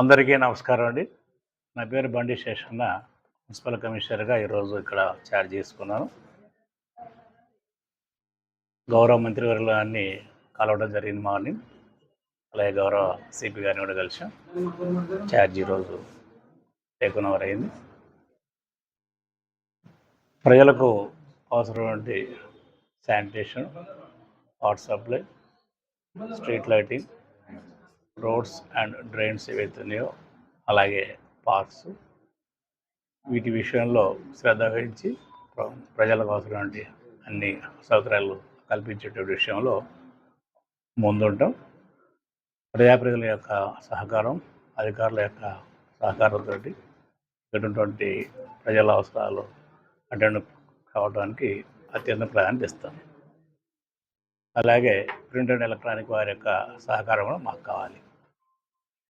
అందరికీ నమస్కారం అండి. నా పేరు బండి శేషన్న మున్సిపల్ కమిషనర్గా ఈరోజు ఇక్కడ ఛార్జ్ చేసుకున్నాను. గౌరవ మంత్రివర్యులు అన్ని కలవడం జరిగింది మార్నింగ్. అలాగే గౌరవ సిపి గారిని కూడా కలిసాం. ఛార్జ్ ఈరోజు టేకున్ ఓవర్ అయింది. ప్రజలకు అవసరమైనటువంటి sanitation water supply street lighting roads and drains ఏవైతే ఉన్నాయో అలాగే పార్క్స్ వీటి విషయంలో శ్రద్ధ వహించి ప్రజలకు అవసరమైన అన్ని సౌకర్యాలు కల్పించేటువంటి విషయంలో ముందుంటాం. ప్రజాప్రతినిధుల యొక్క సహకారం అధికారుల యొక్క సహకారంతో ఇటువంటి ప్రజల అవసరాలు అటెండ్ కావడానికి అత్యంత ప్రాధాన్యత ఇస్తాం. అలాగే ప్రింట్ అండ్ ఎలక్ట్రానిక్ వారి యొక్క సహకారం కూడా మాకు కావాలి.